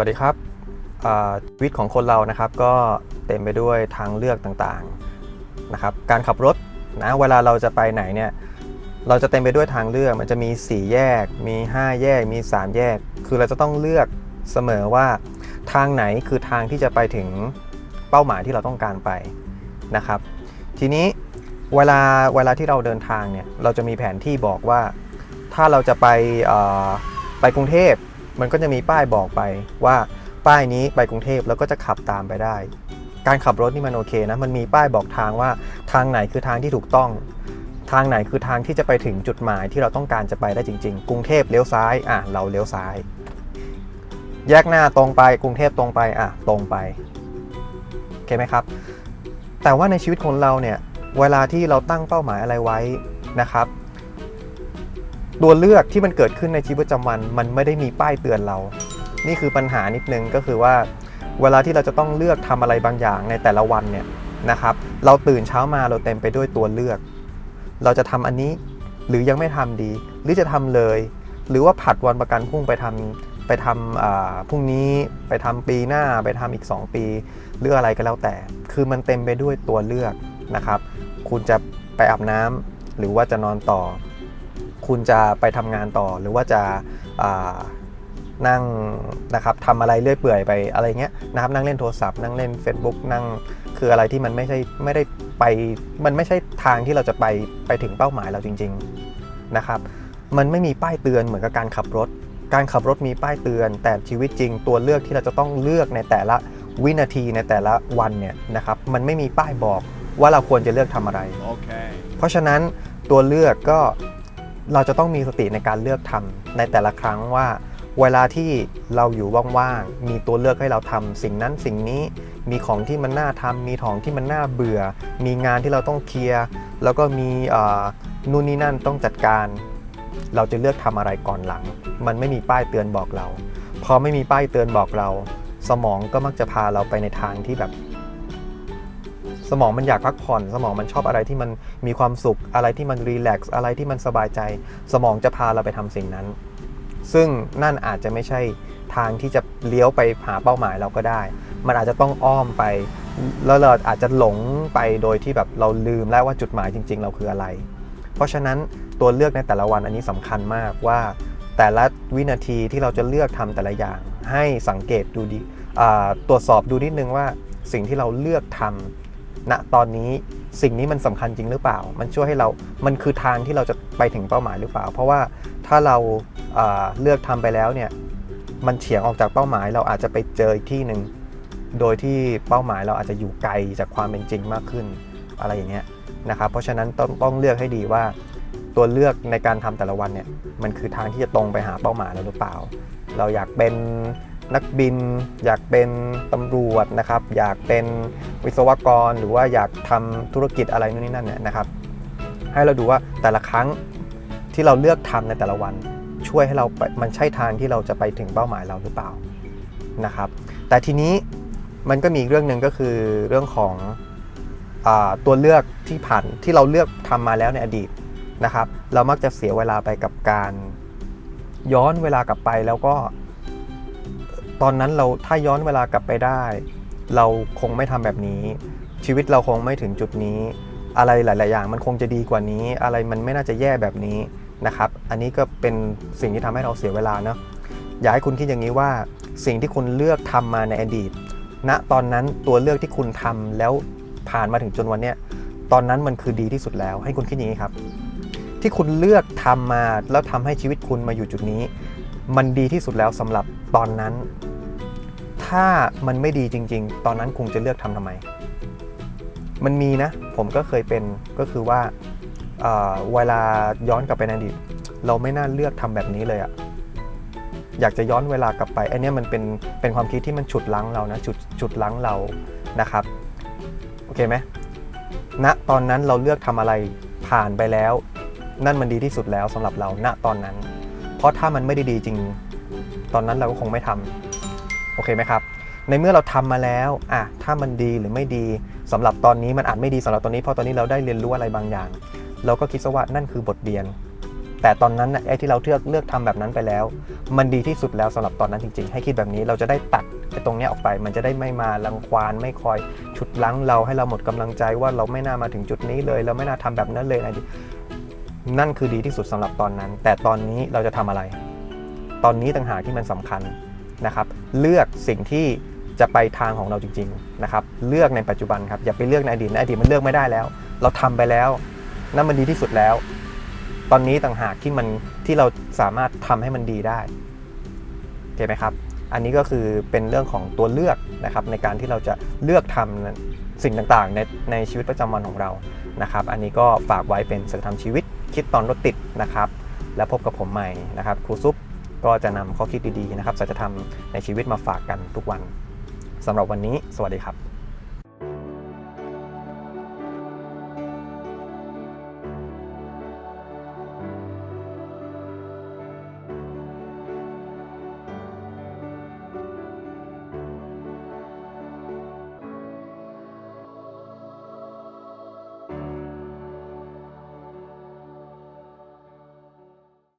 สวัสดีครับชีวิตของคนเรานะครับก็เต็มไปด้วยทางเลือกต่างๆนะครับการขับรถนะเวลาเราจะไปไหนเนี่ยเราจะเต็มไปด้วยทางเลือกมันจะมี 4 แยก มี 5 แยกมี 3 แยก คือเราจะต้องเลือกเสมอว่าทางไหนคือทางที่จะไปถึงเป้าหมายที่เราต้องการไปนะครับ ทีนี้เวลาเวลาที่เราเดินทางเนี่ยเราจะมีแผนที่บอกว่าถ้าเราจะไปไปกรุงเทพ มันก็จะมีป้ายบอกไปว่าป้ายนี้ไปกรุงเทพแล้วก็จะขับตามไปได้ การขับรถนี่มันโอเคนะ มันมีป้ายบอกทางว่าทางไหนคือทางที่ถูกต้อง ทางไหนคือทางที่จะไปถึงจุดหมายที่เราต้องการจะไปได้จริง ๆ กรุงเทพเลี้ยวซ้ายอะเราเลี้ยวซ้าย แยกหน้าตรงไปกรุงเทพตรงไปอะตรงไปโอเคไหมครับ แต่ว่าในชีวิตของเราเนี่ยเวลาที่เราตั้งเป้าหมายอะไรไว้นะครับ ตัวเลือกที่มันเกิดขึ้นในชีวิตประจำวันมันไม่ได้มีป้ายเตือนเรา นี่คือปัญหานิดนึงก็คือว่า เวลาที่เราจะต้องเลือกทำอะไรบางอย่างในแต่ละวันเนี่ยนะครับ เราตื่นเช้ามาเราเต็มไปด้วยตัวเลือก เราจะทำอันนี้หรือยังไม่ทำดี หรือจะทำเลย หรือว่าผัดวันประกันพรุ่งไปทำไปทำอ่าพรุ่งนี้ไปทำปีหน้าไปทำอีก 2 ปีหรืออะไรก็แล้วแต่ คือมันเต็มไปด้วยตัวเลือกนะครับ คุณจะไปอาบน้ำหรือว่าจะนอนต่อ คุณจะไปทำงานต่อหรือว่าจะอ่านั่งนะครับทำอะไรเรื่อยเปื่อยไปอะไรเงี้ยนะครับนั่งเล่นโทรศัพท์นั่งเล่น Facebook นั่งคืออะไรที่มันไม่ใช่ไม่ได้ไปมันไม่ใช่ทางที่เราจะไปไปถึงเป้าหมายเราจริง ๆนะครับ มันไม่มีป้ายเตือนเหมือนกับการขับรถ การขับรถมีป้ายเตือน แต่ชีวิตจริงตัวเลือกที่เราจะต้องเลือกในแต่ละวินาทีในแต่ละวันเนี่ยนะครับมันไม่มีป้ายบอกว่าเราควรจะเลือกทำอะไร Okay. เพราะฉะนั้นตัวเลือกก็ เราจะต้องมีสติในการเลือกทำในแต่ละครั้งว่า เวลาที่เราอยู่ว่างๆ มีตัวเลือกให้เราทำสิ่งนั้นสิ่งนี้มีของที่มันน่าทำมีของที่มันน่าเบื่อ มีงานที่เราต้องเคลียร์แล้วก็มีนู่นนี่นั่นต้องจัดการ เราจะเลือกทำอะไรก่อนหลัง มันไม่มีป้ายเตือนบอกเรา พอไม่มีป้ายเตือนบอกเรา สมองก็มักจะพาเราไปในทางที่แบบ สมองมันอยากพักผ่อน สมองมันชอบอะไรที่มันมีความสุข อะไรที่มันรีแลกซ์อะไรที่มันสบายใจ สมองจะพาเราไปทำสิ่งนั้น ซึ่งนั่นอาจจะไม่ใช่ทางที่จะเลี้ยวไปหาเป้าหมายเราก็ได้ มันอาจจะต้องอ้อมไป แล้วเราอาจจะหลงไปโดยที่แบบเราลืมแล้วว่าจุดหมายจริง ๆ เราคืออะไร เพราะฉะนั้นตัวเลือกในแต่ละวันอันนี้สำคัญมากว่าแต่ละวินาทีที่เราจะเลือกทำแต่ละอย่าง ให้สังเกตดูดีตรวจสอบดูนิดนึงว่าสิ่งที่เราเลือกทำ ณตอนนี้สิ่งนี้มันสำคัญจริงหรือเปล่า มันช่วยให้เรา มันคือทางที่เราจะไปถึงเป้าหมายหรือเปล่า เพราะว่าถ้าเราอ่าเลือกทำไปแล้วเนี่ย มันเฉียงออกจากเป้าหมาย เราอาจจะไปเจออีกที่หนึ่ง โดยที่เป้าหมายเราอาจจะอยู่ไกลจากความเป็นจริงมากขึ้น อะไรอย่างเงี้ยนะครับ เพราะฉะนั้นต้องต้องเลือกให้ดีว่า ตัวเลือกในการทำแต่ละวันเนี่ย มันคือทางที่จะตรงไปหาเป้าหมายเราหรือเปล่า เราอยากเป็น นักบิน อยากเป็นตำรวจนะครับ อยากเป็นวิศวกร หรือว่าอยากทำธุรกิจอะไรนู่นนี่นั่นเนี่ยนะครับ ให้เราดูว่าแต่ละครั้งที่เราเลือกทำในแต่ละวัน ช่วยให้เราไปมันใช่ทางที่เราจะไปถึงเป้าหมายเราหรือเปล่านะครับ แต่ทีนี้มันก็มีเรื่องหนึ่งก็คือเรื่องของอตัวเลือกที่ผ่านที่เราเลือกทำมาแล้วในอดีตนะครับ เรามักจะเสียเวลาไปกับการย้อนเวลากลับไปแล้วก็ ตอนนั้นเราถ้าย้อนเวลากลับไปได้ เราคงไม่ทำแบบนี้ ชีวิตเราคงไม่ถึงจุดนี้ อะไรหลาย ๆ อย่างมันคงจะดีกว่านี้ อะไรมันไม่น่าจะแย่แบบนี้นะครับ อันนี้ก็เป็นสิ่งที่ทำให้เราเสียเวลาเนาะอยากให้คุณคิดอย่างนี้ว่าสิ่งที่คุณเลือกทำมาในอดีตณตอนนั้นตัวเลือกที่คุณทำแล้วผ่านมาถึงจนวันเนี้ยตอนนั้นมันคือดีที่สุดแล้ว ให้คุณคิดอย่างนี้ครับ ที่คุณเลือกทำมาแล้วทำให้ชีวิตคุณมาอยู่จุดนี้ มันดีที่สุดแล้วสำหรับตอนนั้น ถ้ามันไม่ดีจริง ๆ ตอนนั้นคุณจะเลือกทำทำไม มันมีนะ ผมก็เคยเป็นก็คือว่าเเวลาย้อนกลับไปในอดีตเราไม่น่าเลือกทำแบบนี้เลยอะอยากจะย้อนเวลากลับไปอันนี้มันเป็นเป็นความคิดที่มันฉุดลั้งเรานะฉุดฉุดลั้งเรานะครับโอเคไหมณตอนนั้นเราเลือกทำอะไรผ่านไปแล้ว นั่นมันดีที่สุดแล้วสำหรับเราณตอนนั้น เพราะถ้ามันไม่ได้ดีจริง ตอนนั้นเราก็คงไม่ทำโอเคไหมครับ ในเมื่อเราทำมาแล้วอะถ้ามันดีหรือไม่ดีสำหรับตอนนี้มันอาจไม่ดีสำหรับตอนนี้ เพราะตอนนี้เราได้เรียนรู้อะไรบางอย่าง เราก็คิดซะว่านั่นคือบทเรียน แต่ตอนนั้นไอ้ที่เราเลือกเลือกทำแบบนั้นไปแล้ว มันดีที่สุดแล้วสำหรับตอนนั้นจริง ๆ ให้คิดแบบนี้เราจะได้ตัดไอ้ตรงนี้ออกไป มันจะได้ไม่มาลังควานไม่คอย ฉุดลั้งเราให้เราหมดกำลังใจว่าเราไม่น่ามาถึงจุดนี้เลย เราไม่น่าทำแบบนั้นเลยนะ นั่นคือดีที่สุดสำหรับตอนนั้น แต่ตอนนี้เราจะทำอะไร ตอนนี้ต่างหากที่มันสำคัญนะครับ เลือกสิ่งที่จะไปทางของเราจริง ๆนะครับ เลือกในปัจจุบันครับอย่าไปเลือกในอดีตในอดีตมันเลือกไม่ได้แล้ว เราทำไปแล้วนั่นมันดีที่สุดแล้ว ตอนนี้ต่างหากที่มันที่เราสามารถทำให้มันดีได้โอเคไหมครับ อันนี้ก็คือเป็นเรื่องของตัวเลือกนะครับ ในการที่เราจะเลือกทำสิ่งต่างๆ ในในชีวิตประจำวันของเรานะครับ อันนี้ก็ฝากไว้เป็นสัจธรรมชีวิต คิดตอนรถติดนะครับ แล้วพบกับผมใหม่นะครับ ครูซุปก็จะนำข้อคิดดีๆนะครับสัจธรรมในชีวิตมาฝากกันทุกวันสำหรับวันนี้ สวัสดีครับ